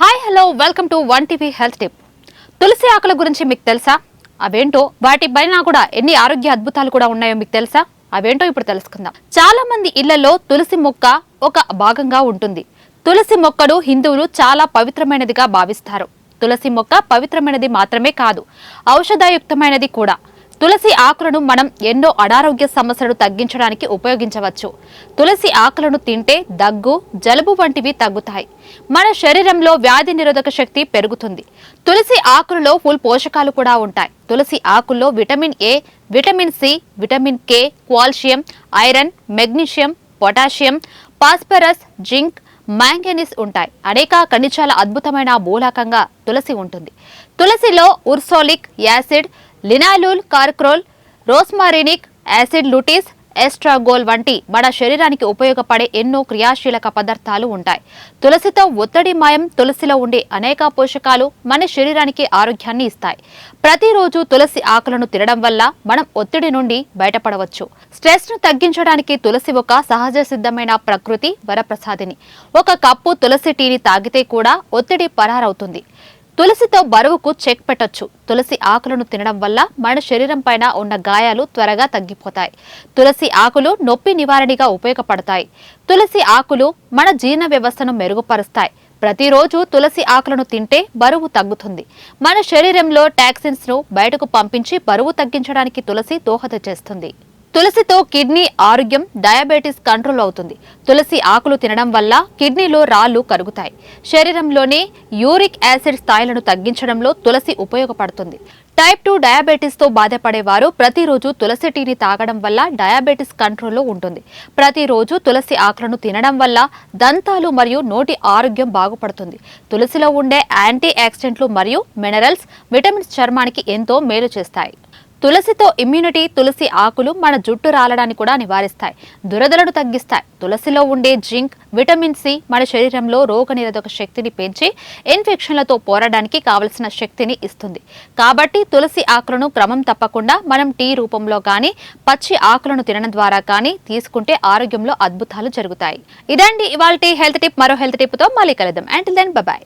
Hi hello welcome to one TV health tip తులసి ఆకుల గురించి మీకు తెలుసా? అవేంటో? వాటి పైన కూడా ఎన్ని ఆరోగ్య అద్భుతాలు కూడా ఉన్నాయో మీకు తెలుసా? అవేంటో ఇప్పుడు తెలుసుకుందాం. చాలా మంది ఇళ్ళలో తులసి మొక్క ఒక భాగంగా ఉంటుంది. తులసి మొక్కను హిందువులు చాలా పవిత్రమైనదిగా భావిస్తారు. తులసి మొక్క పవిత్రమైనది మాత్రమే కాదు ఔషధయుక్తమైనది కూడా. తులసి ఆకులను మనం ఎన్నో అనారోగ్య సమస్యలను తగ్గించడానికి ఉపయోగించవచ్చు. తులసి ఆకులను తింటే దగ్గు జలుబు వంటివి తగ్గుతాయి. మన శరీరంలో వ్యాధి నిరోధక శక్తి పెరుగుతుంది. తులసి ఆకులలో ఫుల్ పోషకాలు కూడా ఉంటాయి. తులసి ఆకుల్లో vitamin A vitamin C vitamin K calcium iron magnesium potassium phosphorus zinc manganese ఉంటాయి. అనేక ఖనిజాల అద్భుతమైన మూలకంగా తులసి ఉంటుంది. తులసిలో ursolic acid linalool carvacrol rosmarinic acid లుటిస్ estragole వంటి మన శరీరానికి ఉపయోగపడే ఎన్నో క్రియాశీలక పదార్థాలు ఉంటాయి. తులసితో ఒత్తిడి మాయం తులసిలో ఉండే అనేక పోషకాలు మన శరీరానికి ఆరోగ్యాన్ని ఇస్తాయి. ప్రతిరోజు తులసి ఆకులను తినడం వల్ల మనం ఒత్తిడి నుండి బయటపడవచ్చు. స్ట్రెస్ను తగ్గించడానికి తులసి ఒక సహజ సిద్ధమైన ప్రకృతి వరప్రసాదిని. ఒక కప్పు తులసి టీని తాగితే కూడా ఒత్తిడి పరారవుతుంది. తులసితో బరువుకు చెక్ పెట్టొచ్చు. తులసి ఆకులను తినడం వల్ల మన శరీరం పైన ఉన్న గాయాలు త్వరగా తగ్గిపోతాయి. తులసి ఆకులు నొప్పి నివారణగా ఉపయోగపడతాయి. తులసి ఆకులు మన జీర్ణ వ్యవస్థను మెరుగుపరుస్తాయి. ప్రతిరోజు తులసి ఆకులను తింటే బరువు తగ్గుతుంది. మన శరీరంలో టాక్సిన్స్ను బయటకు పంపించి బరువు తగ్గించడానికి తులసి దోహద చేస్తుంది. తులసితో కిడ్నీ ఆరోగ్యం డయాబెటీస్ కంట్రోల్ అవుతుంది. తులసి ఆకులు తినడం వల్ల కిడ్నీలో రాళ్ళు కరుగుతాయి. శరీరంలోని యూరిక్ యాసిడ్ స్థాయిలను తగ్గించడంలో తులసి ఉపయోగపడుతుంది. టైప్ టూ డయాబెటీస్తో బాధపడేవారు ప్రతిరోజు తులసి టీని తాగడం వల్ల డయాబెటీస్ కంట్రోల్లో ఉంటుంది. ప్రతిరోజు తులసి ఆకులను తినడం వల్ల దంతాలు మరియు నోటి ఆరోగ్యం బాగుపడుతుంది. తులసిలో ఉండే యాంటీ ఆక్సిడెంట్లు మరియు మినరల్స్ విటమిన్స్ చర్మానికి ఎంతో మేలు చేస్తాయి. తులసితో ఇమ్యూనిటీ తులసి ఆకులు మన జుట్టు రాలడాన్ని కూడా నివారిస్తాయి. దురదలను తగ్గిస్తాయి. తులసిలో ఉండే జింక్ విటమిన్ సి మన శరీరంలో రోగనిరోధక శక్తిని పెంచి ఇన్ఫెక్షన్లతో పోరాడడానికి కావలసిన శక్తిని ఇస్తుంది. కాబట్టి తులసి ఆకులను క్రమం తప్పకుండా మనం టీ రూపంలో కానీ పచ్చి ఆకులను తినడం ద్వారా కానీ తీసుకుంటే ఆరోగ్యంలో అద్భుతాలు జరుగుతాయి. ఇదండి ఇవాళ హెల్త్ టిప్. మరో హెల్త్ టిప్తో మళ్ళీ కలుద్దాం. And then bye